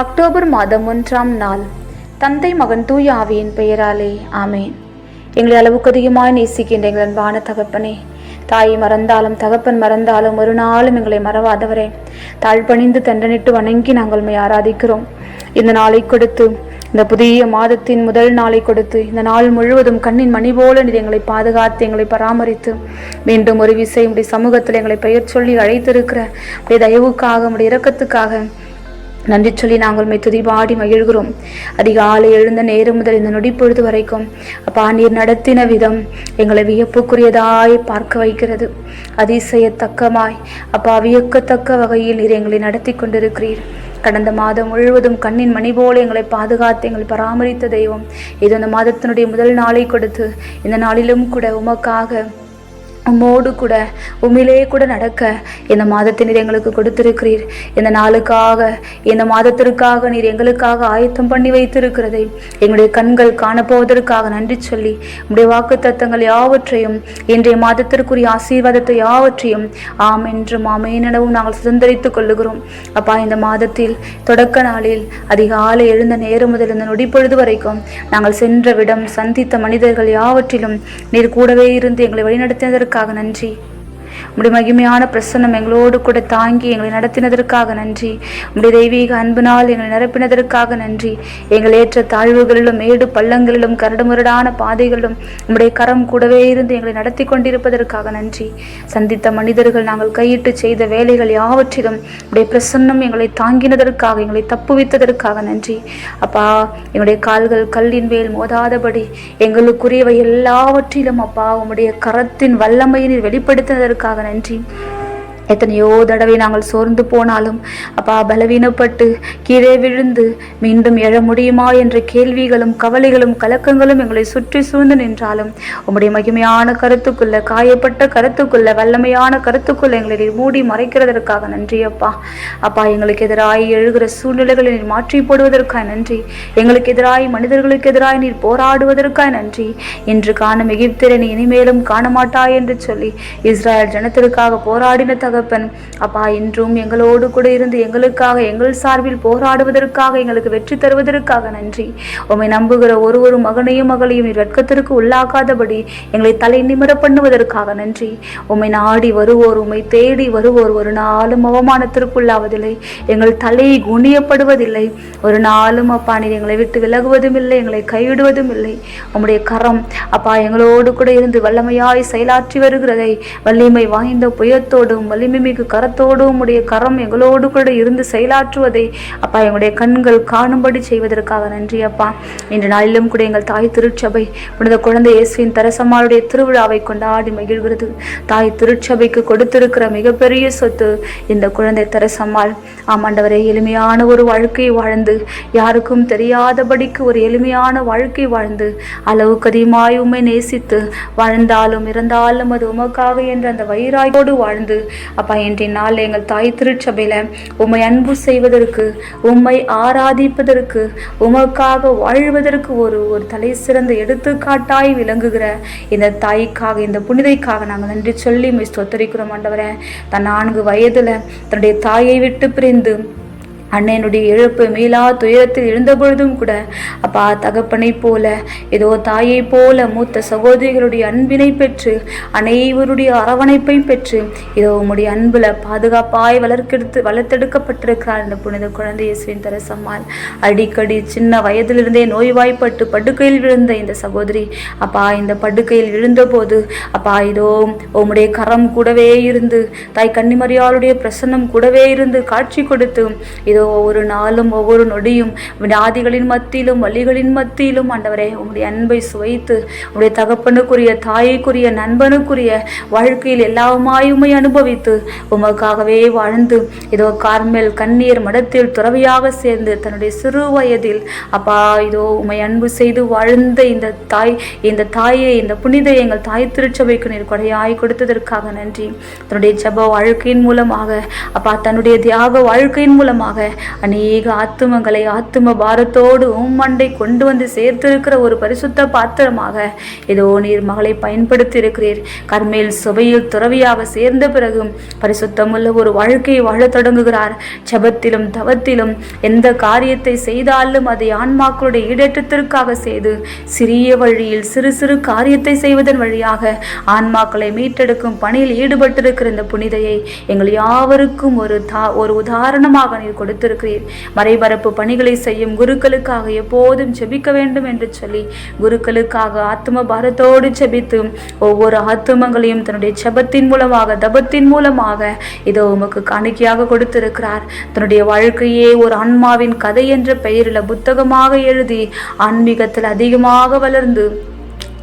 October மாதம் ஒன்றாம் நாள். தந்தை மகன் தூய ஆவியின் பெயராலே ஆமேன். எங்களை அளவுக்கு அதிகமாய் நேசிக்கின்ற எங்கள் அன்பான தகப்பனே தாயை மறந்தாலும் தகப்பன் மறந்தாலும் ஒரு நாளும் எங்களை மறவாதவரே. தாழ்பணிந்து தண்டனிட்டு வணங்கி நாங்கள் உண்மை ஆராதிக்கிறோம். இந்த நாளை கொடுத்து இந்த புதிய மாதத்தின் முதல் நாளை கொடுத்து இந்த நாள் முழுவதும் கண்ணின் மணி போல நீர் எங்களை பாதுகாத்து எங்களை பராமரித்து மீண்டும் ஒரு விசை உடைய சமூகத்தில் எங்களை பெயர் சொல்லி அழைத்திருக்கிற உடைய தயவுக்காக உடைய இரக்கத்துக்காக நன்றி சொல்லி நாங்கள் மை துதிபாடி மகிழ்கிறோம். அதிகாலை எழுந்த நேரம் முதல் இந்த நொடி பொழுது வரைக்கும் அப்பா நீர் நடத்தின விதம் எங்களை வியப்புக்குரியதாய் பார்க்க வைக்கிறது. அதிசயத்தக்கமாய் அப்பா வியக்கத்தக்க வகையில் நீர் எங்களை நடத்தி கொண்டிருக்கிறீர். கடந்த மாதம் முழுவதும் கண்ணின் மணி போல எங்களை பாதுகாத்து எங்களை பராமரித்த தெய்வம் இது இந்த மாதத்தினுடைய முதல் நாளை கொடுத்து இந்த நாளிலும் கூட உமக்காக உம்மோடு கூட உம்மிலே கூட நடக்க இந்த மாதத்தை நீர் எங்களுக்கு கொடுத்திருக்கிறீர். இந்த நாளுக்காக இந்த மாதத்திற்காக நீர் எங்களுக்காக ஆயத்தம் பண்ணி வைத்திருக்கிறதை எங்களுடைய கண்கள் காணப்போவதற்காக நன்றி சொல்லி உங்களுடைய வாக்கு தத்தங்கள் யாவற்றையும் இன்றைய மாதத்திற்குரிய ஆசீர்வாதத்தை யாவற்றையும் ஆம் என்றும் ஆமேனவும் நாங்கள் சுதந்திரித்துக் கொள்ளுகிறோம். அப்பா இந்த மாதத்தில் தொடக்க நாளில் அதிகாலை எழுந்த நேரம் முதல் இந்த நொடிப்பொழுது வரைக்கும் நாங்கள் சென்ற விடம் சந்தித்த மனிதர்கள் யாவற்றிலும் நீர் கூடவே இருந்து எங்களை வழிநடத்தினதற்காக நன்றி. உம்முடைய மகிமையான பிரசன்னம் எங்களோடு கூட தாங்கி எங்களை நடத்தினதற்காக நன்றி. உம்முடைய தெய்வீக அன்பினால் எங்களை நிரப்பினதற்காக நன்றி. எங்கள் ஏற்ற தாழ்வுகளிலும் மேடு பள்ளங்களிலும் கரடுமுரடான பாதைகளிலும் உம்முடைய கரம் கூடவே இருந்து எங்களை நடத்தி கொண்டிருப்பதற்காக நன்றி. சந்தித்த மனிதர்கள் நாங்கள் கையிட்டு செய்த வேலைகள் யாவற்றிலும் உடைய பிரசன்னம் எங்களை தாங்கினதற்காக எங்களை தப்புவித்ததற்காக நன்றி. அப்பா எங்களுடைய கால்கள் கல்லின் மேல் மோதாதபடி எங்களுக்குரியவை எல்லாவற்றிலும் அப்பா உம்முடைய கரத்தின் வல்லமையினை வெளிப்படுத்தினதற்காக வெளிப்படுத்தினதற்காக நன்றி எத்தனையோ தடவை நாங்கள் சோர்ந்து போனாலும் அப்பா பலவீனப்பட்டு கீழே விழுந்து மீண்டும் எழ முடியுமா என்ற கேள்விகளும் கவலைகளும் கலக்கங்களும் எங்களை சுற்றி சூழ்ந்து நின்றாலும் உம்முடைய மகிமையான கருத்துக்குள்ள காயப்பட்ட கருத்துக்குள்ள வல்லமையான கருத்துக்குள்ள எங்களை மூடி மறைக்கிறதற்காக நன்றி அப்பா. அப்பா எங்களுக்கு எதிராய் எழுகிற சூழ்நிலைகளை நீர் மாற்றி போடுவதற்காக நன்றி. எங்களுக்கு எதிராய் மனிதர்களுக்கு எதிராய் நீர் போராடுவதற்காக நன்றி. இன்று காணும் எகிப்திரனை இனிமேலும் காண மாட்டாய் என்று சொல்லி இஸ்ராயல் ஜனத்திற்காக போராடின தகப்பன். அப்பா இன்றும் எங்களோடு கூட இருந்து எங்களுக்காக எங்கள் சார்பில் போராடுவதற்காக எங்களுக்கு வெற்றி தருவதற்காக நன்றி. உம்மை நம்புகிற ஒரு ஒரு மகனையும் மகளையும் வெட்கத்திற்கு உள்ளாக்காதபடி எங்களை தலை நிமிர பண்ணுவதற்காக நன்றி. உம்மை நாடி வருவோர் உம்மை தேடி வருவோர் ஒரு நாளும் அவமானத்திற்குள்ளாவதில்லை. எங்கள் தலை குணியப்படுவதில்லை ஒரு நாளும் அப்பா நீர் எங்களை விட்டு விலகுவதும் இல்லை எங்களை கைவிடுவதும் இல்லை உம்முடைய கரம் அப்பா எங்களோடு கூட இருந்து வல்லமையாய் செயலாற்றி வருகிறதை வலிமை வாய்ந்த புயத்தோடும் வலிமை மிகு கரத்தோடும் உடைய கரம் எங்களோடு கூட இருந்து செயலாற்றுவதை அப்பா எங்களுடைய கண்கள் காணும்படி செய்வதற்காக நன்றி அப்பா. இன்று நாளிலும் கூட எங்கள் தாய் திருச்சபை புனித குழந்தை இயேசுவின் தரசம்மாளுடைய திருவிழாவை கொண்டாடி மகிழ்கிறது. தாய் திருச்சபைக்கு கொடுத்திருக்கிற மிகப்பெரிய சொத்து இந்த குழந்தை தரசம்மாள். ஆமாண்டவரே எளிமையான ஒரு வாழ்க்கை வாழ்ந்து யாருக்கும் தெரியாதபடிக்கு ஒரு எளிமையான வாழ்க்கை வாழ்ந்து அளவுக்கு அதிகமாய் உண்மை நேசித்து வாழ்ந்தாலும் இறந்தாலும் அது உமக்காக என்ற அந்த வைராயோடு வாழ்ந்து அப்பா இன்றைய நாள் எங்கள் தாய் திருச்சபையில் உம்மை அன்பு செய்வதற்கு உம்மை ஆராதிப்பதற்கு உமக்காக வாழ்வதற்கு ஒரு ஒரு தலை சிறந்த எடுத்துக்காட்டாய் விளங்குகிற இந்த தாய்க்காக இந்த புனிதைக்காக நாங்கள் நன்றி சொல்லி உம்மை ஸ்தோத்தரிக்கிறோம் ஆண்டவரே. தன் நான்கு வயதில் தன்னுடைய தாயை விட்டு பிரிந்து அண்ணனுடைய இழப்பு மீளா துயரத்தில் இருந்தபொழுதும் கூட அப்பா தகப்பனை போல ஏதோ தாயை போல மூத்த சகோதரிகளுடைய அன்பினை பெற்று அனைவருடைய அரவணைப்பை பெற்று இதோ உம்முடைய அன்புல பாதுகாப்பாய் வளர்க்கெடுத்து வளர்த்தெடுக்கப்பட்டிருக்கிறார் இந்த புனித குழந்தை இயேசுவின் தரசம்மாள் அடிக்கடி சின்ன வயதிலிருந்தே நோய்வாய்ப்பட்டு படுக்கையில் விழுந்த இந்த சகோதரி அப்பா இந்த படுக்கையில் விழுந்தபோது அப்பா இதோ உம்முடைய கரம் கூடவே இருந்து தாய் கன்னிமரியாளுடைய பிரசன்னம் கூடவே இருந்து காட்சி கொடுத்து இதோ ஒவ்வொரு நாளும் ஒவ்வொரு நொடியும் வியாதிகளின் மத்தியிலும் வழிகளின் மத்தியிலும் ஆண்டவரே உங்களுடைய அன்பை சுவைத்து உங்களுடைய தகப்பனுக்குரிய தாய்க்குரிய நண்பனுக்குரிய வாழ்க்கையில் எல்லாமாயுமை அனுபவித்து உமக்காகவே வாழ்ந்து இதோ கார்மேல் கண்ணீர் மடத்தில் துறவியாக சேர்ந்து தன்னுடைய சிறு வயதில் அப்பா இதோ உமை அன்பு செய்து வாழ்ந்த இந்த தாய் இந்த தாயை இந்த புனித எங்கள் தாய் திருச்சபைக்கு நீர் கொடையாய் கொடுத்ததற்காக நன்றி. தன்னுடைய ஜப வாழ்க்கையின் மூலமாக அப்பா தன்னுடைய தியாக வாழ்க்கையின் மூலமாக அநேக ஆத்துமங்களை ஆத்தும பாரத்தோடு உம்மண்டை கொண்டு வந்து சேர்த்திருக்கிற ஒரு பரிசுத்த பாத்திரமாக ஏதோ நீர் மகளை பயன்படுத்தி இருக்கிறீர் கர்மேல் சுவையில் துறவியாக சேர்ந்த பிறகும் பரிசுத்தமுள்ள ஒரு வாழ்க்கையை வாழத் தொடங்குகிறார். ஜபத்திலும் தவத்திலும் எந்த காரியத்தை செய்தாலும் அதை ஆன்மாக்களுடைய ஈடேற்றத்திற்காக செய்து சிறிய வழியில் சிறு சிறு காரியத்தை செய்வதன் வழியாக ஆன்மாக்களை மீட்டெடுக்கும் பணியில் ஈடுபட்டிருக்கிற இந்த புனிதையை எங்கள் யாவருக்கும் ஒரு தா ஒரு உதாரணமாக நீர் கொடுத்திருக்கிறீர். மறைபரப்பு பணிகளை செய்யும் குருக்களுக்காக எப்போதும் ஜெபிக்க வேண்டும் என்று சொல்லி குருக்களுக்காக ஆத்ம பாரத்தோடு செபித்து ஒவ்வொரு ஆத்துமங்களையும் தன்னுடைய செபத்தின் மூலமாக தபத்தின் மூலமாக இதோ உமக்கு காணிக்கையாக கொடுத்திருக்கிறார். தன்னுடைய வாழ்க்கையே ஒரு ஆன்மாவின் கதை என்ற பெயரில் புத்தகமாக எழுதி ஆன்மீகத்தில் அதிகமாக வளர்ந்து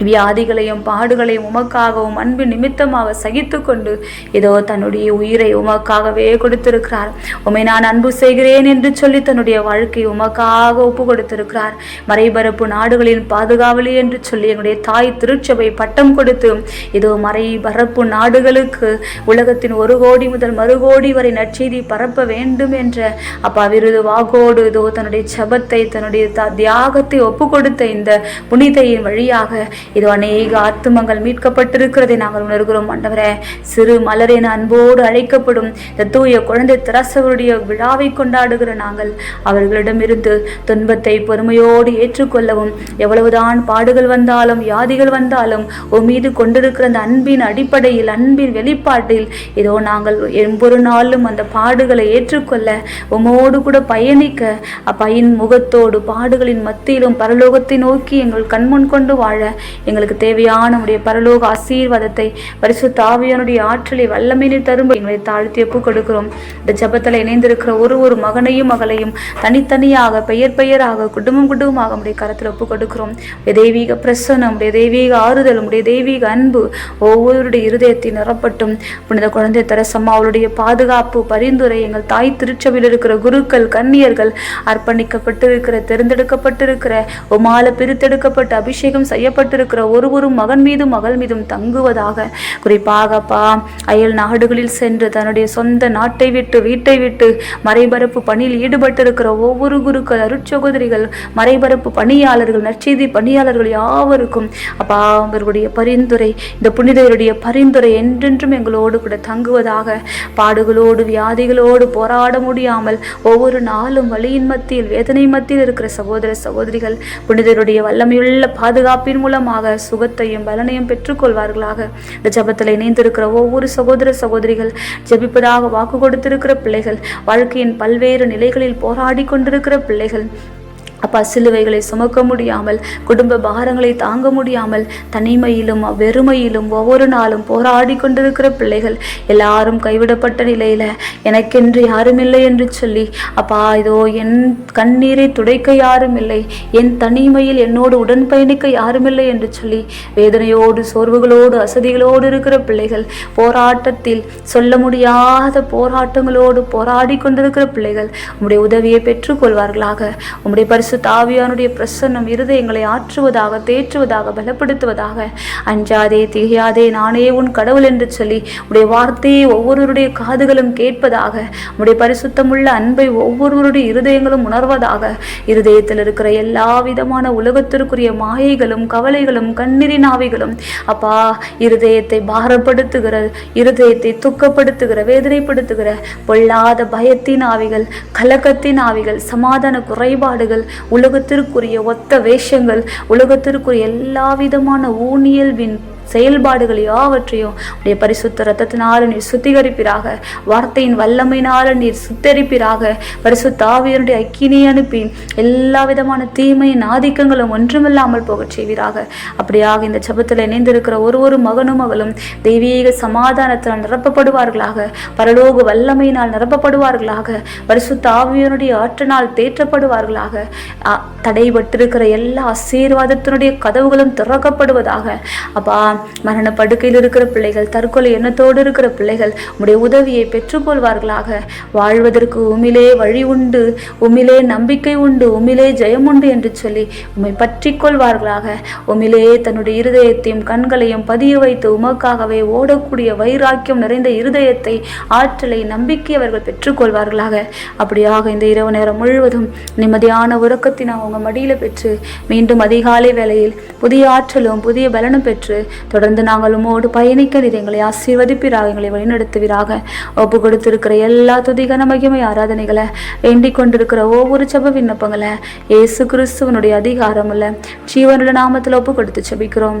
வியாதிகளையும் பாடுகளையும் உமக்காகவும் அன்பு நிமித்தமாக சகித்து கொண்டு இதோ தன்னுடைய உயிரை உமக்காகவே கொடுத்திருக்கிறார். உமை நான் அன்பு செய்கிறேன் என்று சொல்லி தன்னுடைய வாழ்க்கை உமக்காக ஒப்பு கொடுத்திருக்கிறார் மறைபரப்பு நாடுகளின் பாதுகாவலி என்று சொல்லி எங்களுடைய தாய் திருச்சபை பட்டம் கொடுத்து இதோ மறைபரப்பு நாடுகளுக்கு உலகத்தின் ஒரு கோடி முதல் மறு கோடி வரை நற்செய்தி பரப்ப வேண்டும் என்ற அப்பா விருது வாகோடு இதோ தன்னுடைய ஜபத்தை தன்னுடைய த- தியாகத்தை ஒப்பு கொடுத்த இந்த புனிதையின் வழியாக இது அநேக ஆத்துமங்கள் மீட்கப்பட்டிருக்கிறதை நாங்கள் உணர்கிறோம் ஆண்டவரே. சிறு மலரின் அன்போடு அழைக்கப்படும் இந்த தூய குழந்தை திரசவருடைய விழாவை கொண்டாடுகிற நாங்கள் அவர்களிடமிருந்து துன்பத்தை பொறுமையோடு ஏற்றுக்கொள்ளவும் எவ்வளவுதான் பாடுகள் வந்தாலும் வியாதிகள் வந்தாலும் உன் மீது கொண்டிருக்கிற அந்த அன்பின் அடிப்படையில் அன்பின் வெளிப்பாட்டில் இதோ நாங்கள் எம்பொரு நாளும் அந்த பாடுகளை ஏற்றுக்கொள்ள உமோடு கூட பயணிக்க அப்பையின் முகத்தோடு பாடுகளின் மத்தியிலும் பரலோகத்தை நோக்கி எங்கள் கண்முன் கொண்டு வாழ எங்களுக்கு தேவையான உடைய பரலோக ஆசீர்வாதத்தை பரிசு தாவியானுடைய ஆற்றலை வல்லமையினை தரும் எங்களை தாழ்த்தி ஒப்பு கொடுக்கிறோம். இந்த ஜெபத்தில் இணைந்திருக்கிற ஒரு ஒரு மகனையும் மகளையும் தனித்தனியாக பெயர் பெயராக குடும்பம் குடும்பமாக உடைய கரத்தில் ஒப்பு கொடுக்கிறோம். தெய்வீக பிரசன்னம் உடைய தெய்வீக ஆறுதல் உடைய தெய்வீக அன்பு ஒவ்வொருடைய இருதயத்தை நிரப்பட்டும். புனித குழந்தை தரசம்மா அவளுடைய பாதுகாப்பு பரிந்துரை எங்கள் தாய் திருச்சபையில் இருக்கிற குருக்கள் கன்னியர்கள் அர்ப்பணிக்கப்பட்டிருக்கிற தேர்ந்தெடுக்கப்பட்டிருக்கிற உமால பிரித்தெடுக்கப்பட்டு அபிஷேகம் செய்யப்பட்டிருக்கிற ஒரு ஒரு மகன் மீதும் மகள் மீதும் தங்குவதாக. குறிப்பாகப்பா அயல் நாடுகளில் சென்று தன்னுடைய சொந்த நாட்டை விட்டு வீட்டை விட்டு மறைபரப்பு பணியில் ஈடுபட்டிருக்கிற ஒவ்வொரு குருக்கள் அருட்சகோதரிகள் மறைபரப்பு பணியாளர்கள் நற்செய்தி பணியாளர்கள் யாவருக்கும் அப்பா அவர்களுடைய பரிந்துரை இந்த புனிதருடைய பரிந்துரை என்றென்றும் எங்களோடு கூட தங்குவதாக. பாடுகளோடு வியாதிகளோடு போராட முடியாமல் ஒவ்வொரு நாளும் வழியின் மத்தியில் வேதனை மத்தியில் இருக்கிற சகோதர சகோதரிகள் புனிதருடைய வல்லமையுள்ள பாதுகாப்பின் மூலம் மூலமாக சுகத்தையும் பலனையும் பெற்றுக்கொள்வார்களாக. இந்த ஜபத்தில் இணைந்திருக்கிற ஒவ்வொரு சகோதர சகோதரிகள் ஜெபிப்பதாக வாக்கு கொடுத்திருக்கிற பிள்ளைகள் வாழ்க்கையின் பல்வேறு நிலைகளில் போராடி கொண்டிருக்கிற பிள்ளைகள் அப்பா சிலுவைகளை சுமக்க முடியாமல் குடும்ப பாரங்களை தாங்க முடியாமல் தனிமையிலும் வெறுமையிலும் ஒவ்வொரு நாளும் போராடி கொண்டிருக்கிற பிள்ளைகள் எல்லாரும் கைவிடப்பட்ட நிலையில எனக்கென்று யாரும் இல்லை என்று சொல்லி அப்பா இதோ என் கண்ணீரை துடைக்க யாரும் இல்லை என் தனிமையில் என்னோடு உடன் பயணிக்க யாருமில்லை என்று சொல்லி வேதனையோடு சோர்வுகளோடு அசதிகளோடு இருக்கிற பிள்ளைகள் போராட்டத்தில் சொல்ல முடியாத போராட்டங்களோடு போராடி கொண்டிருக்கிற பிள்ளைகள் உங்களுடைய உதவியை பெற்றுக்கொள்வார்களாக உங்களுடைய பரிசு தாவியானுடைய பிரசன்னம் இருதயங்களை ஆற்றுவதாக தேற்றுவதாக பலப்படுத்துவதாக. அஞ்சாதே திகையாதே நானே உன் கடவுள் என்று சொல்லி உடைய வார்த்தையை ஒவ்வொருவருடைய காதுகளும் கேட்பதாக உடைய பரிசுத்தமுள்ள அன்பை ஒவ்வொருவருடைய இருதயங்களும் உணர்வதாக. இருதயத்தில் இருக்கிற எல்லா விதமான உலகத்திற்குரிய மாயைகளும் கவலைகளும் கண்ணீரின் ஆவிகளும் அப்பா இருதயத்தை பாரப்படுத்துகிற இருதயத்தை துக்கப்படுத்துகிற வேதனைப்படுத்துகிற பொல்லாத பயத்தின் ஆவிகள் கலக்கத்தின் ஆவிகள் சமாதான குறைபாடுகள் உலகத்திற்குரிய ஒத்த வேஷங்கள் உலகத்திற்குரிய எல்லா விதமான ஊனியல்வின் செயல்பாடுகளையோ அவற்றையோ உடைய பரிசுத்த ரத்தத்தினால நீர் சுத்திகரிப்பீராக. வார்த்தையின் வல்லமையினால நீர் சுத்தரிப்பீராக. பரிசுத்த ஆவியருடைய அக்கினி அனுப்பி எல்லா விதமான தீமையின் ஆதிக்கங்களும் ஒன்றுமில்லாமல் போகச் செய்வீராக. அப்படியாக இந்த சபத்தில் இணைந்திருக்கிற ஒரு ஒரு மகனும் மகளும் தெய்வீக சமாதானத்தால் நிரப்பப்படுவார்களாக. பரலோக வல்லமையினால் நிரப்பப்படுவார்களாக. பரிசுத்த ஆவியனுடைய ஆற்றினால் தேற்றப்படுவார்களாக. தடைபட்டிருக்கிற எல்லா ஆசீர்வாதத்தினுடைய கதவுகளும் திறக்கப்படுவதாக. அப்பா மரண படுக்கையில் இருக்கிற பிள்ளைகள் தற்கொலை எண்ணத்தோடு இருக்கிற பிள்ளைகள் உடைய உதவியை பெற்றுக்கொள்வார்களாக. வாழ்வதற்கு உமிலே வழி உண்டு உமிலே நம்பிக்கை உண்டு உமிலே ஜெயம் உண்டு என்று சொல்லி உம்மை பற்றி கொள்வார்களாக உமிலே தன்னுடைய இருதயத்தையும் கண்களையும் பதிய வைத்து உமக்காகவே ஓடக்கூடிய வைராக்கியம் நிறைந்த இருதயத்தை ஆற்றலை நம்பிக்கை அவர்கள் பெற்றுக்கொள்வார்களாக. அப்படியாக இந்த இரவு நேரம் முழுவதும் நிம்மதியான உறக்கத்தினை அவங்க மடியில் பெற்று மீண்டும் அதிகாலை வேளையில் புதிய ஆற்றலும் புதிய பலனும் பெற்று தொடர்ந்து நாங்கள் உமோடு பயணிக்க நீர் எங்களை ஆசீர்வதிப்பீராக எங்களை வழிநடத்துவீராக. ஒப்பு கொடுத்திருக்கிற எல்லா துதிகன மகிமை ஆராதனைகளை வேண்டிக் கொண்டிருக்கிற ஒவ்வொரு செப விண்ணப்பங்களை இயேசு கிறிஸ்துவனுடைய அதிகாரமுள்ள ஜீவனுள்ள நாமத்தில் ஒப்பு கொடுத்து செபிக்கிறோம்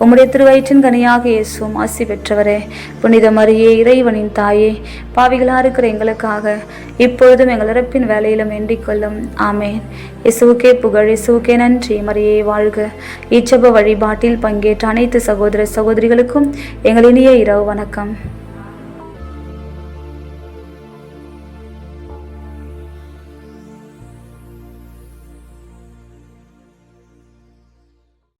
உம்முடைய திருவயிற்றின் கனியாக இயேசும் ஆசி பெற்றவரே. புனித மரியே இறைவனின் தாயே பாவிகளா இருக்கிற எங்களுக்காக இப்பொழுதும் எங்கள் இறப்பின் வேலையிலும் எண்டிக்கொள்ளும் ஆமேன். இசுவுக்கே புகழ் இசுவுக்கே நன்றி. மரியே வாழ்க. இச்சப வழிபாட்டில் பங்கேற்ற அனைத்து சகோதர சகோதரிகளுக்கும் எங்கள் இனிய இரவு வணக்கம்.